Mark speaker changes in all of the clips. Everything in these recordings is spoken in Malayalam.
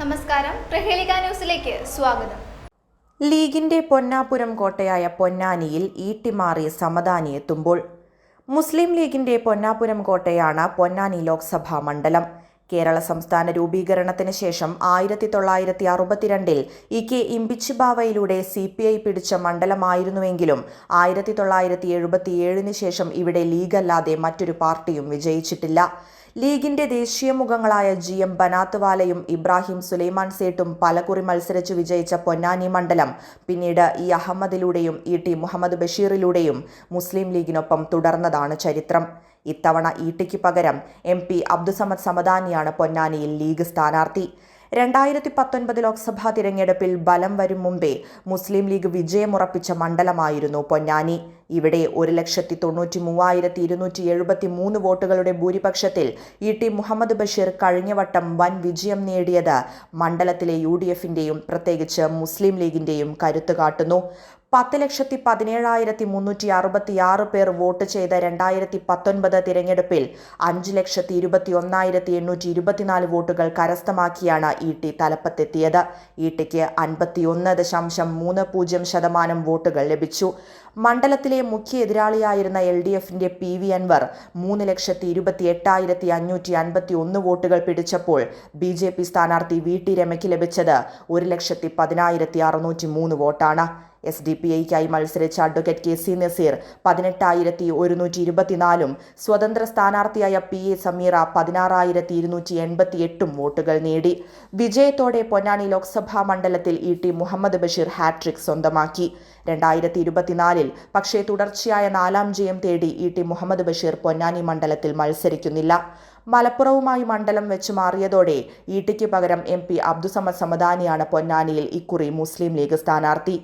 Speaker 1: നമസ്കാരം. പ്രഹേളിക ന്യൂസിലേക്ക് സ്വാഗതം.
Speaker 2: ലീഗിന്റെ പൊന്നാപുരം കോട്ടയായ പൊന്നാനിയിൽ ഈട്ടിമാറി സമദാനിയെത്തുമ്പോൾ മുസ്ലിം ലീഗിന്റെ പൊന്നാപുരം കോട്ടയാണ് പൊന്നാനി ലോക്സഭാ മണ്ഡലം. കേരള സംസ്ഥാന രൂപീകരണത്തിന് ശേഷം ആയിരത്തി തൊള്ളായിരത്തി അറുപത്തിരണ്ടിൽ ഇ കെ ഇമ്പിച്ചുബാവയിലൂടെ സി പി ഐ പിടിച്ച മണ്ഡലമായിരുന്നുവെങ്കിലും ആയിരത്തി തൊള്ളായിരത്തി എഴുപത്തിയേഴിന് ശേഷം ഇവിടെ ലീഗല്ലാതെ മറ്റൊരു പാർട്ടിയും വിജയിച്ചിട്ടില്ല. ലീഗിന്റെ ദേശീയ മുഖങ്ങളായ ജി എം ബനാത്വാലയും ഇബ്രാഹിം സുലൈമാൻ സേട്ടും പലകുറി മത്സരിച്ചു വിജയിച്ച പൊന്നാനി മണ്ഡലം പിന്നീട് ഇ അഹമ്മദിലൂടെയും ഇ ടി മുഹമ്മദ് ബഷീറിലൂടെയും മുസ്ലിം ലീഗിനൊപ്പം തുടർന്നതാണ് ചരിത്രം. ഇത്തവണ ഈട്ടിക്ക് പകരം എം പി അബ്ദുസമദ് സമദാനിയാണ് പൊന്നാനിയിൽ ലീഗ് സ്ഥാനാർത്ഥി. രണ്ടായിരത്തി പത്തൊൻപത് ലോക്സഭാ തിരഞ്ഞെടുപ്പിൽ ബലം വരും മുമ്പേ മുസ്ലിം ലീഗ് വിജയമുറപ്പിച്ച മണ്ഡലമായിരുന്നു പൊന്നാനി. ഇവിടെ ഒരു ലക്ഷത്തി തൊണ്ണൂറ്റി മൂവായിരത്തി ഇരുന്നൂറ്റി എഴുപത്തി മൂന്ന് വോട്ടുകളുടെ ഭൂരിപക്ഷത്തിൽ ഇ ടി മുഹമ്മദ് ബഷീർ കഴിഞ്ഞ വട്ടം വൻ വിജയം നേടിയത് മണ്ഡലത്തിലെ യു ഡി എഫിന്റെയും പ്രത്യേകിച്ച് മുസ്ലിം ലീഗിന്റെയും കരുത്തു കാട്ടുന്നു പത്ത് ലക്ഷത്തി പതിനേഴായിരത്തി മുന്നൂറ്റി അറുപത്തി ആറ് പേർ വോട്ട് ചെയ്ത രണ്ടായിരത്തി പത്തൊൻപത് തിരഞ്ഞെടുപ്പിൽ അഞ്ച് ലക്ഷത്തി ഇരുപത്തി ഒന്നായിരത്തി എണ്ണൂറ്റി ഇരുപത്തിനാല് വോട്ടുകൾ കരസ്ഥമാക്കിയാണ് ഇ ടി തലപ്പത്തെത്തിയത്. ഇ ടിക്ക് അൻപത്തിയൊന്ന് ദശാംശം മൂന്ന് പൂജ്യം ശതമാനം വോട്ടുകൾ ലഭിച്ചു. മണ്ഡലത്തിലെ മുഖ്യ എതിരാളിയായിരുന്ന എൽ ഡി എഫിന്റെ പി വി അൻവർ മൂന്ന് ലക്ഷത്തി ഇരുപത്തി എട്ടായിരത്തി അഞ്ഞൂറ്റി അൻപത്തി ഒന്ന് വോട്ടുകൾ പിടിച്ചപ്പോൾ ബി ജെ പി സ്ഥാനാർത്ഥി വി ടി രമയ്ക്ക് ലഭിച്ചത് ഒരു ലക്ഷത്തി പതിനായിരത്തി അറുന്നൂറ്റി മൂന്ന് വോട്ടാണ്. എസ് ഡി പി ഐക്കായി മത്സരിച്ച അഡ്വക്കേറ്റ് കെ സി നസീർ പതിനെട്ടായിരത്തി ഒരുന്നൂറ്റി ഇരുപത്തിനാലും സ്വതന്ത്ര സ്ഥാനാർത്ഥിയായ പി എ സമീറ പതിനാറായിരത്തി ഇരുന്നൂറ്റി എൺപത്തി എട്ടും വോട്ടുകൾ നേടി. വിജയത്തോടെ പൊന്നാനി ലോക്സഭാ മണ്ഡലത്തിൽ E T Muhammad Basheer hat trick സ്വന്തമാക്കി. രണ്ടായിരത്തി ഇരുപത്തിനാലിൽ പക്ഷേ തുടർച്ചയായ നാലാം ജയം തേടി ഇ ടി മുഹമ്മദ് ബഷീർ പൊന്നാനി മണ്ഡലത്തിൽ മത്സരിക്കുന്നില്ല. മലപ്പുറവുമായി മണ്ഡലം വെച്ച് മാറിയതോടെ ഈട്ടിക്ക് പകരം എം പി അബ്ദുസമദ് സമദാനിയാണ് പൊന്നാനിയിൽ ഇക്കുറി മുസ്ലിം ലീഗ് സ്ഥാനാർത്ഥി.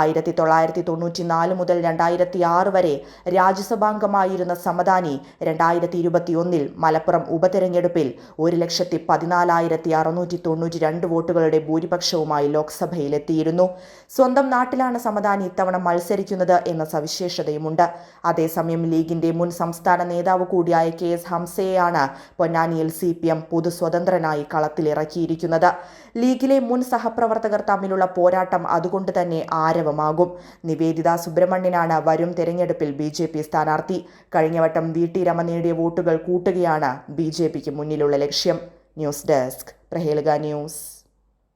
Speaker 2: ആയിരത്തി തൊള്ളായിരത്തി തൊണ്ണൂറ്റി നാല് മുതൽ രണ്ടായിരത്തി ആറ് വരെ രാജ്യസഭാംഗമായിരുന്ന സമദാനി രണ്ടായിരത്തി ഇരുപത്തിയൊന്നിൽ മലപ്പുറം ഉപതെരഞ്ഞെടുപ്പിൽ ഒരു ലക്ഷത്തി പതിനാലായിരത്തി അറുന്നൂറ്റി തൊണ്ണൂറ്റി രണ്ട് വോട്ടുകളുടെ ഭൂരിപക്ഷവുമായി ലോക്സഭയിലെത്തിയിരുന്നു. സ്വന്തം നാട്ടിലാണ് സമദാനി ഇത്തവണ മത്സരിക്കുന്നത് എന്ന സവിശേഷതയുമുണ്ട്. അതേസമയം ലീഗിന്റെ മുൻ സംസ്ഥാന നേതാവ് കൂടിയായ കെ എസ് ഹംസയെയാണ് പൊന്നാനിയിൽ സി പി എം പൊതു സ്വതന്ത്രനായി കളത്തിലിറക്കിയിരിക്കുന്നത്. ലീഗിലെ മുൻ സഹപ്രവർത്തകർ തമ്മിലുള്ള പോരാട്ടം അതുകൊണ്ട് തന്നെ ആരവമാകും. നിവേദിത സുബ്രഹ്മണ്യനാണ് വരും തെരഞ്ഞെടുപ്പിൽ ബി ജെ പി സ്ഥാനാർത്ഥി. കഴിഞ്ഞവട്ടം വി ടി രമ നേടിയ വോട്ടുകൾ കൂട്ടുകയാണ് ബി ജെ പിക്ക് മുന്നിലുള്ള ലക്ഷ്യം. ന്യൂസ് ഡെസ്ക് പ്രഹേലഗ ന്യൂസ്.